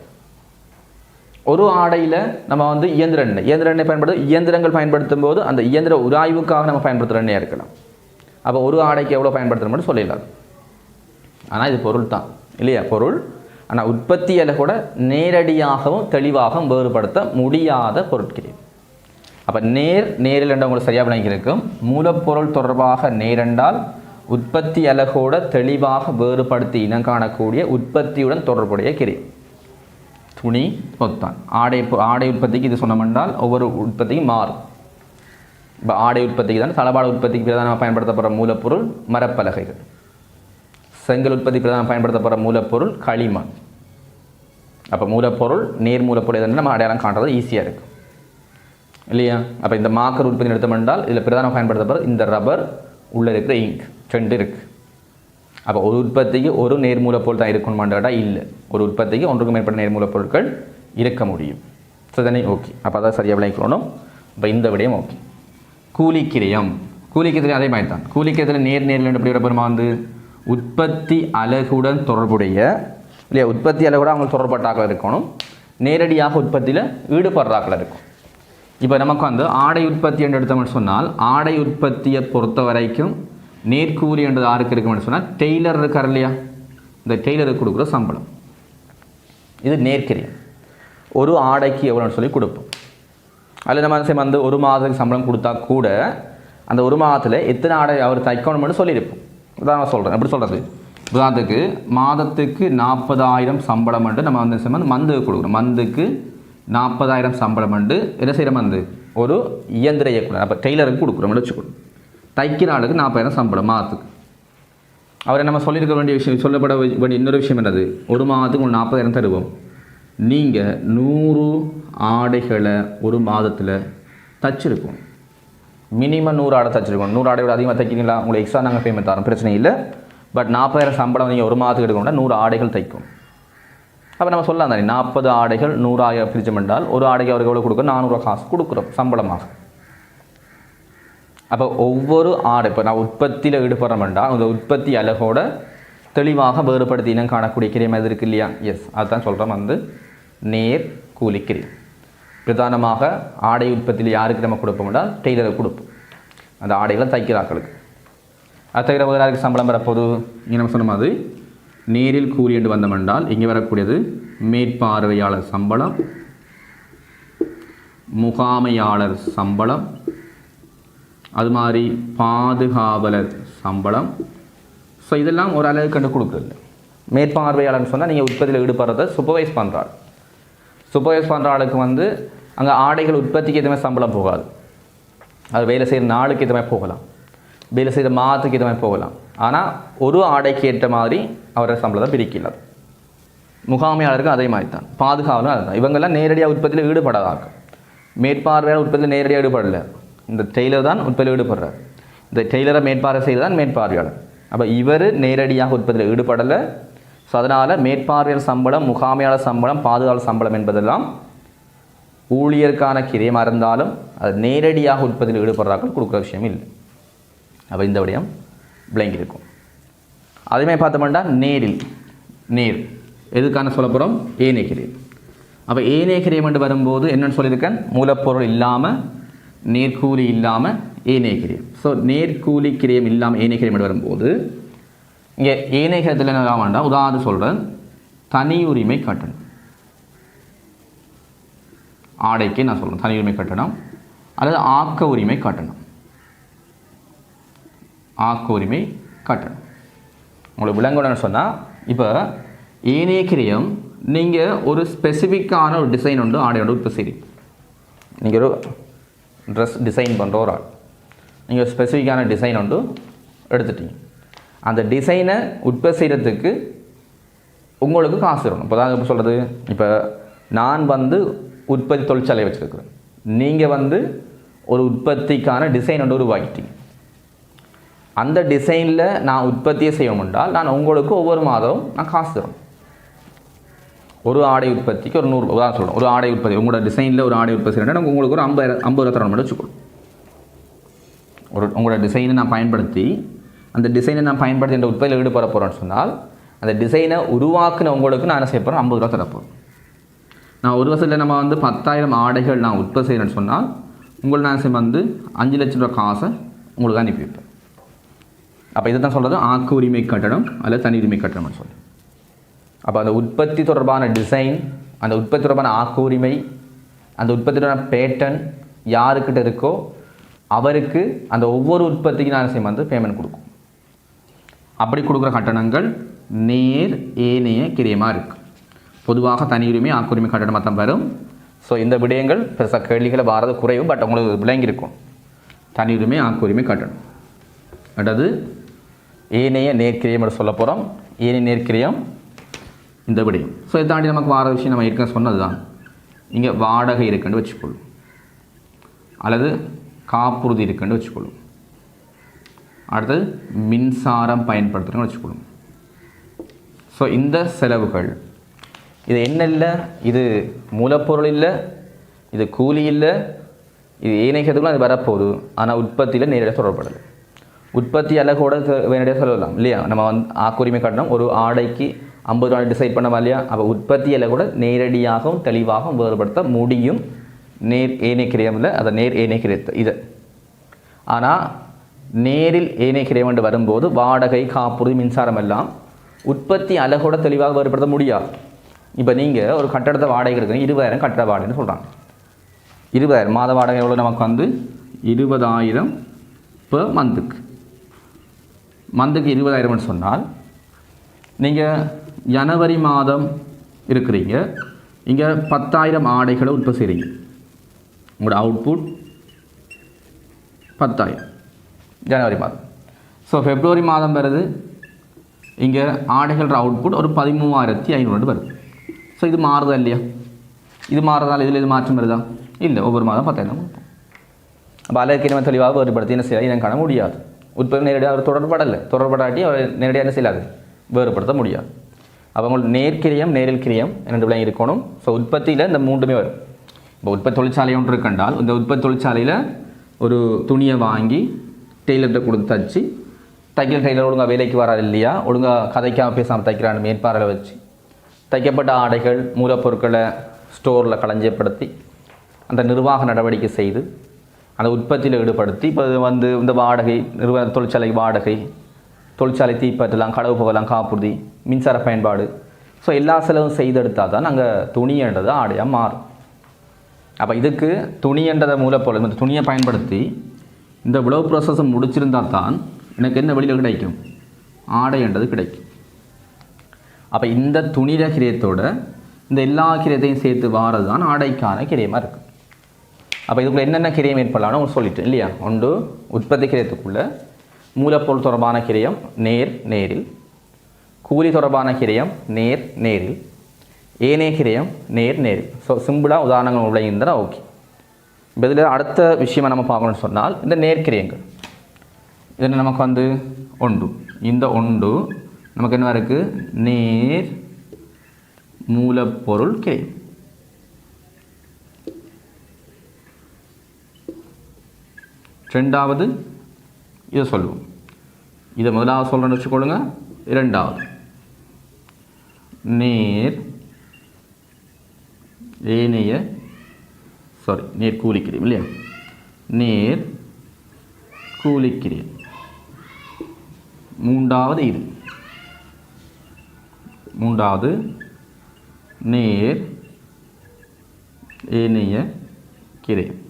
ஒரு ஆடையில் நம்ம வந்து இயந்திர எண்ணெய் இயந்திர எண்ணெய் பயன்படுத்த இயந்திரங்கள் பயன்படுத்தும் போது அந்த இயந்திர உராய்வுக்காக நம்ம பயன்படுத்துகிற எண்ணெயாக இருக்கலாம். அப்போ ஒரு ஆடைக்கு எவ்வளோ பயன்படுத்துகிறோம்னு சொல்லிடலாம். ஆனால் இது பொருள் தான். இல்லையா? பொருள். ஆனால் உற்பத்தியில் கூட நேரடியாகவும் தெளிவாகவும் வேறுபடுத்த முடியாத பொருட்கள். அப்போ நேர் நேரில் உங்களுக்கு சரியாக விளங்கியிருக்கும் மூலப்பொருள் தொடர்பாக நேரென்றால் உற்பத்தி அலகோட தெளிவாக வேறுபடுத்தி இனம் காணக்கூடிய உற்பத்தியுடன் தொடர்புடைய கிரி துணி பொத்தான். ஆடை ஆடை உற்பத்திக்கு இது சொன்னமென்றால் ஒவ்வொரு உற்பத்திக்கும் மாறும். இப்போ ஆடை உற்பத்திக்கு தான் தளபாட உற்பத்திக்கு பிரதானமாக பயன்படுத்தப்படுற மூலப்பொருள் மரப்பலகைகள். செங்கல் உற்பத்தி பிரதான பயன்படுத்தப்படுற மூலப்பொருள் களிமண். அப்போ மூலப்பொருள் நேர் மூலப்பொருள் எதுன்னு நம்ம அடையாளம் காண்றது ஈஸியாக இருக்கும் இல்லையா? அப்போ இந்த மாக்கர் உற்பத்தி எடுத்தோம் என்றால் இதில் பிரதானம் பயன்படுத்தப்படுறது இந்த ரப்பர் உள்ளே இருக்கிற இங்க் ரெண்டு இருக்குது அப்போ ஒரு உற்பத்திக்கு ஒரு நேர்மூலப்பொருள் தான் இருக்கணுமாண்டா இல்லை. ஒரு உற்பத்திக்கு ஒன்றுக்கு மேற்பட்ட நேர்மூலப்பொருட்கள் இருக்க முடியும். ஸோ தானே ஓகே அப்போ அதான் சரியாக விளைக்கணும் இப்போ இந்த விடயம் ஓகே கூலிக்கிரயம். கூலிக்கிரயம் அதே மாதிரி தான் கூலிக்கிரயத்தில் நேர் நேரில் எப்படி வரப்பெருமா வந்து உற்பத்தி அலகுடன் தொடர்புடைய இல்லையா? உற்பத்தி அலகுடன் அவங்க தொடர்பட்டாக்கள் இருக்கணும். நேரடியாக உற்பத்தியில் ஈடுபடுறாக்கள் இருக்கும். இப்போ நமக்கு வந்து ஆடை உற்பத்தி என்று எடுத்தோம்னு சொன்னால் ஆடை உற்பத்தியை பொறுத்த வரைக்கும் நேர்கூலி என்றது யாருக்கு இருக்கும்னு சொன்னால் டெய்லர் இருக்கார் இல்லையா? இந்த டெய்லருக்கு கொடுக்குற சம்பளம். இது நேர்கிரியம் ஒரு ஆடைக்கு எவ்வளோன்னு சொல்லி கொடுப்போம். அதில் நம்ம என்ன வந்து ஒரு மாதத்துக்கு சம்பளம் கொடுத்தா கூட அந்த ஒரு மாதத்தில் எத்தனை ஆடை அவர் தைக்கணும்னு சொல்லியிருப்போம். உதாரணம் சொல்கிறேன் எப்படி சொல்கிறது உதாரணத்துக்கு மாதத்துக்கு நாற்பதாயிரம் சம்பளம் வந்து நம்ம வந்து வந்து மந்துக்கு கொடுக்குறோம் மந்துக்கு நாற்பதாயிரம் சம்பளம் வந்து என்ன செய்கிற மந்து. ஒரு இயந்திர இயக்குனர். அப்போ டெய்லருக்கு கொடுக்குறோம். வச்சுக்கணும். தைக்கிற ஆளுக்கு நாற்பதாயிரம் சம்பளம் மாதத்துக்கு. அவரை நம்ம சொல்லியிருக்க வேண்டிய விஷயம் சொல்லப்பட வே- வேண்டிய இன்னொரு விஷயம் என்னது? ஒரு மாதத்துக்கு ஒரு நாற்பதாயிரம் தருவோம். நீங்கள் நூறு ஆடைகளை ஒரு மாதத்தில் தச்சிருக்கோம் மினிமம் நூறு ஆடை தச்சிருக்கோம். நூறு ஆடையோட அதிகமாக தைக்கிறீங்களா? உங்களுக்கு எக்ஸ்ட்ரா நாங்கள் பேமெண்ட் தரோம். பிரச்சனை இல்லை. பட் நாற்பதாயிரம் சம்பளம் நீங்கள் ஒரு மாதத்துக்கு எடுக்கணும்னா நூறு ஆடைகள் தைக்கும். அப்போ நம்ம சொல்லலாம் தானே நாற்பது ஆடைகள் நூறாயிரம் பிரிச்சம் என்றால் ஒரு ஆடைக்கு அவருக்கு எவ்வளோ கொடுக்கும் நானூறுரூவா காசு கொடுக்குறோம் சம்பளமாக. அப்போ ஒவ்வொரு ஆடை இப்போ நான் உற்பத்தியில் ஈடுபடுறோம்டா அந்த உற்பத்தி அழகோட தெளிவாக வேறுபடுத்தினம் காணக்கூடிய கிரியம் அது இருக்கு இல்லையா? எஸ் அதுதான் சொல்கிறோம் வந்து நேர் கூலி பிரதானமாக ஆடை உற்பத்தியில் யாருக்கு நம்ம கொடுப்போம்னா டெய்லருக்கு கொடுப்போம். அந்த ஆடைகளை தைக்கிறாக்களுக்கு. அது தவிர வேறு யாருக்கு சம்பளம் வரப்போது இங்கே நம்ம சொன்ன மாதிரி நேரில் கூலி என்று வந்தமென்றால் இங்கே வரக்கூடியது மேற்பார்வையாளர் சம்பளம் முகாமையாளர் சம்பளம் அது மாதிரி பாதுகாவலர் சம்பளம். ஸோ இதெல்லாம் ஒரு அளவுக்கு கண்டு கொடுக்குறது மேற்பார்வையாளர்னு சொன்னால் நீங்கள் உற்பத்தியில் ஈடுபடுறத சூப்பர்வைஸ் பண்ணுறாள் சூப்பர்வைஸ் பண்ணுற ஆளுக்கு வந்து அங்கே ஆடைகள் உற்பத்திக்கு எதுவுமே சம்பளம் போகாது. அது வேலை செய்கிற நாளுக்கு எதுவுமே போகலாம். வேலை செய்கிற மாதத்துக்கு எதுவுமே போகலாம். ஆனால் ஒரு ஆடைக்கு ஏற்ற மாதிரி அவரோட சம்பளத்தை பிரிக்கல முகாமையாளருக்கு அதே மாதிரி தான். பாதுகாவலும் அதுதான் இவங்கெல்லாம் நேரடியாக உற்பத்தியில் ஈடுபடாதாங்க மேற்பார்வையால் உற்பத்தியில் நேரடியாக ஈடுபடல. இந்த டெய்லர் தான் உற்பத்தியில் ஈடுபடுறார். இந்த டெய்லரை மேற்பார்வை செய்கிறது தான் மேற்பார்வையாளர். அப்போ இவர் நேரடியாக உற்பத்தியில் ஈடுபடலை. ஸோ அதனால் மேற்பார்வையாளர் சம்பளம் முகாமையாளர் சம்பளம் பாதுகாவலர் சம்பளம் என்பதெல்லாம் ஊழியருக்கான கிரியமாக இருந்தாலும் அது நேரடியாக உற்பத்தியில் ஈடுபடுறாக்கள் கொடுக்குற விஷயம் இல்லை. அப்போ இந்த விடயம் விளங்கி இருக்கும். அதேமாதிரி பார்த்தோம்னா நேரில் நேர். எதுக்கான சொல்ல போகிறோம் ஏனைய அப்போ ஏனைய என்று வரும்போது என்னென்னு சொல்லியிருக்கேன்? மூலப்பொருள் இல்லாமல் நேர்கூலி இல்லாமல் ஏனைய ஸோ நேர்கூலி கிரியம் இல்லாமல் ஏனைய என்று வரும்போது இங்கே ஏனைகத்தில் என்ன வேண்டாம் உதாரணம் சொல்கிறேன் தனி உரிமை கட்டணம். ஆடைக்கு நான் சொல்கிறேன் தனி உரிமை கட்டணம். அல்லது ஆக்க உரிமை கட்டணம். ஆக்க உரிமை கட்டணம். உங்களுக்கு விளங்கணும்னு சொன்னால் இப்போ ஏனைய கிரியம் நீங்கள் ஒரு ஸ்பெசிஃபிக்கான ஒரு டிசைன் உண்டு ஆடையோட உற்பத்தி செய்றீங்க. நீங்கள் ஒரு ட்ரெஸ் டிசைன் பண்ணுற ஒரு ஆள். நீங்கள் ஸ்பெசிஃபிக்கான டிசைன் உண்டு எடுத்துட்டீங்க. அந்த டிசைனை உற்பத்தி செய்கிறதுக்கு உங்களுக்கு காசு இருக்கணும் இப்போ தான் இப்போ சொல்கிறது இப்போ நான் வந்து உற்பத்தி தொழிற்சாலை வச்சுருக்கிறேன். நீங்கள் வந்து ஒரு உற்பத்திக்கான டிசைன் ஒன்று உருவாக்கிட்டீங்க. அந்த டிசைனில் நான் உற்பத்தியை செய்யணும் என்றால் நான் உங்களுக்கு ஒவ்வொரு மாதமும் நான் காசு தரும் ஒரு ஆடை உற்பத்திக்கு ஒரு நூறு உதாரணம் சொல்கிறோம் ஒரு ஆடை உற்பத்தி. உங்களோட டிசைனில் ஒரு ஆடை உற்பத்தி நான் உங்களுக்கு ஒரு ஐம்பது ஐம்பது ரூபா தரணும். வச்சுக்கணும் ஒரு உங்களோட டிசைனை நான் பயன்படுத்தி அந்த டிசைனை நான் பயன்படுத்தி இந்த உற்பத்தியில் ஈடுபட போகிறேன்னு சொன்னால் அந்த டிசைனை உருவாக்குனவங்களுக்கு நான் என்ன செய்ய போகிறேன் ஐம்பது ரூபா தரப்போம் நான் ஒரு வருஷத்தில் நம்ம வந்து பத்தாயிரம் ஆடைகள் நான் உற்பத்தி செய்கிறேன்னு சொன்னால் உங்களை நான் செய்ய வந்து அஞ்சு லட்சம் ரூபா காசை உங்களுக்கு அனுப்பி வைப்பேன். அப்போ இதை தான் சொல்கிறது ஆக்கு உரிமை கட்டணம் அல்லது தனி உரிமை கட்டணம்னு சொல்லி. அப்போ அந்த உற்பத்தி தொடர்பான டிசைன் அந்த உற்பத்தி தொடர்பான ஆக்கு உரிமை அந்த உற்பத்தி தொடர்பான பேட்டன் யாருக்கிட்ட இருக்கோ அவருக்கு அந்த ஒவ்வொரு உற்பத்திக்கு நான் செய்யும் வந்து பேமெண்ட் கொடுக்கும். அப்படி கொடுக்குற கட்டணங்கள் நேர் ஏனைய கிரியமாக இருக்கு. பொதுவாக தனி உரிமை ஆக்குரிமை கட்டணமாக தான் வரும். ஸோ இந்த விடயங்கள் பெருசாக கேள்விகளை வாரது குறையும் பட் உங்களுக்கு விளங்கியிருக்கும். தனி உரிமை ஆக்குரிமை கட்டணம். அடுத்தது ஏனைய நேர்க்கிரியம் என்று சொல்ல போகிறோம் ஏனைய நேர்க்கிரியம் இந்த விடயம். ஸோ இதை தாண்டி நமக்கு வார விஷயம் நம்ம ஏற்கனவே சொன்னது தான் இங்கே வாடகை இருக்குன்னு வச்சுக்கொள்ளும். அல்லது காப்புறுதி இருக்குன்னு வச்சுக்கொள்ளும். அடுத்தது மின்சாரம் பயன்படுத்துகிறோன்னு வச்சுக்கொள்ளும். ஸோ இந்த செலவுகள் இது என்ன இல்லை? இது மூலப்பொருள் இல்லை இது கூலி இல்லை இது ஏனைக்கிறதுக்குலாம் அது வரப்போகுது. ஆனால் உற்பத்தியில் நேரடியாக தொடர்படுது உற்பத்தி அழகோட நேரடியாக சொல்லலாம் இல்லையா? நம்ம வந்து ஆக்குரிமை கட்டணம் ஒரு ஆடைக்கு ஐம்பது ரூபாய் டிசைட் பண்ணோமா இல்லையா? அப்போ உற்பத்தி கூட நேரடியாகவும் தெளிவாகவும் வேறுபடுத்த முடியும். நேர் ஏனை அதை நேர் ஏனை இது இதை. ஆனால் நேரில் ஏனைய கிரயம் என்று வரும்போது வாடகை காப்புறுதி மின்சாரம் எல்லாம் உற்பத்தி அழகோட தெளிவாக வேறுபடுத்த முடியாது இப்போ நீங்கள் ஒரு கட்டடத்தை வாடகை எடுக்கிறீங்க இருபதாயிரம் கட்டட வாடகைன்னு சொல்கிறாங்க இருபதாயிரம் மாத வாடகை எவ்வளோ நமக்கு வந்து? இருபதாயிரம் இப்போ மந்த்துக்கு மந்த்துக்கு இருபதாயிரம்னு சொன்னால் நீங்கள் ஜனவரி மாதம் இருக்கிறீங்க இங்கே பத்தாயிரம் ஆடைகளை உற்பத்தி செய்கிறீங்க உங்களோட அவுட்புட் பத்தாயிரம். ஜனவரி மாதம். ஸோ ஃபெப்ரவரி மாதம் வருது இங்கே ஆடைகள அவுட்புட் ஒரு பதிமூவாயிரத்தி ஐநூறு வருது. ஸோ இது மாறுதா இல்லையா? இது மாறுறதால இதில் இது மாற்றம் வருதா? இல்லை ஒவ்வொரு மாதம் பத்தாயிரம் கொடுப்போம் அப்போ அதற்கு தெளிவாக வேறுபடுத்தி என்ன செய்யாது? இனம் காண முடியாது. உற்பத்தி நேரடியாக அவர் தொடர்படலை. தொடர்படாட்டி அவர் நேரடியாக என்ன செய்யாது வேறுபடுத்த முடியாது. அப்போ உங்களுக்கு நேர்க்கிரியம் நேரில் கிரியம் ரெண்டு விளையம் இருக்கணும். ஸோ உற்பத்தியில் இந்த மூன்றுமே வரும். இப்போ உற்பத்தி தொழிற்சாலை ஒன்று இருக்கண்டால் இந்த உற்பத்தி தொழிற்சாலையில் ஒரு துணியை வாங்கி டெய்லர்கிட்ட கொடுத்து தச்சு தைக்கிற டெய்லர் ஒழுங்காக வேலைக்கு வராது இல்லையா? ஒழுங்காக கதைக்காமல் பேசாமல் தைக்கிறான்னு மேற்பார்வையில் வச்சு. தைக்கப்பட்ட ஆடைகள் மூலப்பொருட்களை ஸ்டோரில் களஞ்சியப்படுத்தி அந்த நிர்வாக நடவடிக்கை செய்து அந்த உற்பத்தியில் ஈடுபடுத்தி இப்போ வந்து இந்த வாடகை நிறுவன தொழிற்சாலை வாடகை தொழிற்சாலை தீப்பற்றலாம் கடவு போகலாம் காப்புறுதி மின்சார பயன்பாடு. ஸோ எல்லா செலவும் செய்தெடுத்தால் தான் நாங்கள் துணின்றது ஆடையாக மாறும். அப்போ இதுக்கு துணின்றதை மூலப்பொருள் இந்த துணியை பயன்படுத்தி இந்த விளவு ப்ராசஸை முடிச்சிருந்தா தான் எனக்கு என்ன வெளியில் கிடைக்கும்? ஆடைன்றது கிடைக்கும். அப்போ இந்த துணிட கிரியத்தோட இந்த எல்லா கிரியத்தையும் சேர்த்து வாரது தான் ஆடைக்கான கிரியமாக இருக்குது அப்போ இதுக்குள்ள என்னென்ன கிரியம் ஏற்படலாம்னு உங்களுக்கு சொல்லிட்டேன் இல்லையா? ஒன்று உற்பத்தி கிரியத்துக்குள்ளே மூலப்பொருள் தொடர்பான கிரியம் நேர் நேரில். கூலி தொடர்பான கிரியம் நேர் நேரில். ஏனைய கிரியம் நேர் நேரில். ஸோ சிம்பிளாக உதாரணங்கள் விளையுந்தா ஓகே. இப்போ இதில் அடுத்த விஷயமா நம்ம பார்க்கணும்னு சொன்னால் இந்த நேர்க்கிரியங்கள் இதில் நமக்கு வந்து ஒன்று இந்த ஒன்று நமக்கு என்ன இருக்குது நேர் மூலப்பொருள் கிரியம். ரெண்டாவது இதை சொல்லுவோம். இதை முதலாவது சொல்கிறேன்னு வச்சுக்கொள்ளுங்க. இரண்டாவது. நேர் ஏனைய சாரி நேர் கூலிக்கிறீம் இல்லையா? நேர் கூலிக்கிறேன். மூன்றாவது இது. மூன்றாவது நேர் ஏனைய கிரயம்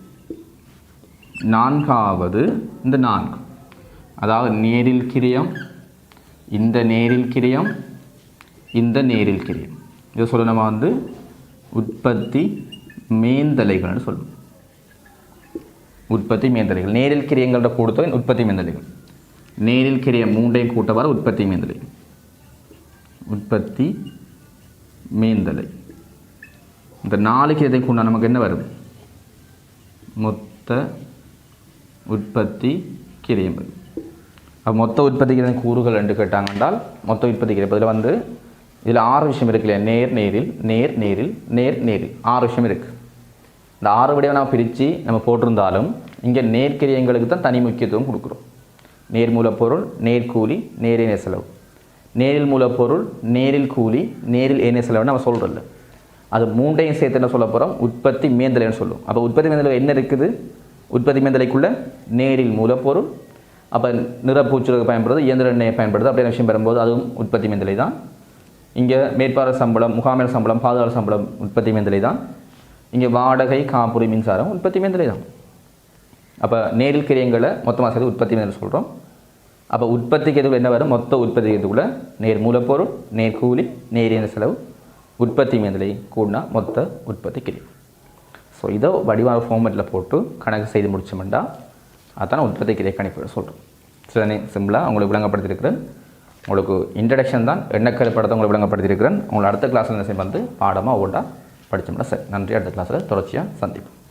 நான்காவது இந்த நான்கு. அதாவது நேரில் கிரியம் இந்த நேரில் கிரியம் இந்த நேரில் கிரியம். இதை சொல்ல நம்ம வந்து? உற்பத்தி மேந்தலைகள்னு சொல்லுவோம். உற்பத்தி மேந்தலைகள். நேரில் கிரியங்களோட கூடுத்தொகை உற்பத்தி மேந்தலைகள். நேரில் கிரியம் மூன்றையும் கூட்டவாறு உற்பத்தி மேந்தலை உற்பத்தி மேந்தலை. இந்த நாலு கிரியத்தை கூண்டா நமக்கு என்ன வரும்? மொத்த உற்பத்தி கிரியங்கள் அப்போ மொத்த உற்பத்தி கிரியம் கூறுகள் என்று கேட்டாங்கன்றால் மொத்த உற்பத்தி கிரியம் இதில் வந்து இதில் ஆறு விஷயம் இருக்கு இல்லையா? நேர் நேரில் நேர் நேரில் நேர் நேரில். ஆறு விஷயம் இருக்குது இந்த ஆறு விடையை நம்ம பிரித்து நம்ம போட்டிருந்தாலும் இங்கே நேர்க்கிரியங்களுக்கு தான் தனி முக்கியத்துவம் கொடுக்குறோம். நேர் மூலப்பொருள் நேர்கூலி நேரேன செலவு. நேரில் மூலப்பொருள் நேரில் கூலி நேரில் ஏனே செலவுன்னு நம்ம சொல்கிறோம்ல அது மூண்டையும் சேர்த்து என்ன சொல்ல போகிறோம் உற்பத்தி மேந்தலைன்னு சொல்லும் அப்போ உற்பத்தி மேந்தலை என்ன இருக்குது? உற்பத்தி மேந்தலைக்குள்ளே நேரில் மூலப்பொருள் அப்போ நிறப்பூச்சுகளுக்கு பயன்படுறது இயந்திர எண்ணெயை பயன்படுது அப்படியான விஷயம் பெறும்போது அதுவும் உற்பத்தி மேந்தலை தான் இங்கே மேற்பார்வை சம்பளம் முகாமில் சம்பளம் பாதுகாப்பு சம்பளம் உற்பத்தி மேந்தலை தான் இங்கே வாடகை காப்புரி மின்சாரம் உற்பத்தி மேந்திரை தான். அப்போ நேரில் கிரியங்களை மொத்தமாக சேர்த்து உற்பத்தி மேந்திரம் சொல்கிறோம் அப்போ உற்பத்திக்கு எதுக்குள்ள என்ன வரும்? மொத்த உற்பத்தி எதுக்குள்ள நேர் மூலப்பொருள் நேர் கூலி நேரியன செலவு உற்பத்தி மேந்திரை கூடினா மொத்த உற்பத்தி கிரியம் ஸோ இதை வடிவான ஃபார்மேட்டில் போட்டு கணக்கு செய்து முடிச்சோம்டா அதான் உற்பத்தி கிரியை கணிப்பு சொல்கிறோம் சிலனை சிம்பிளாக உங்களுக்கு விளங்கப்படுத்தியிருக்கிறேன். உங்களுக்கு இன்ட்ரடக்ஷன் தான் எண்ணக்கரு படத்தை உங்களுக்கு விளங்கப்படுத்தியிருக்கிறேன். உங்களை அடுத்த கிளாஸில் என்ன செய்ய வந்து பாடமாக ஓட்டா படித்தோம்னா சரி. நன்றி. அடுத்த கிளாஸில் தொடர்ச்சியாக சந்திப்போம்.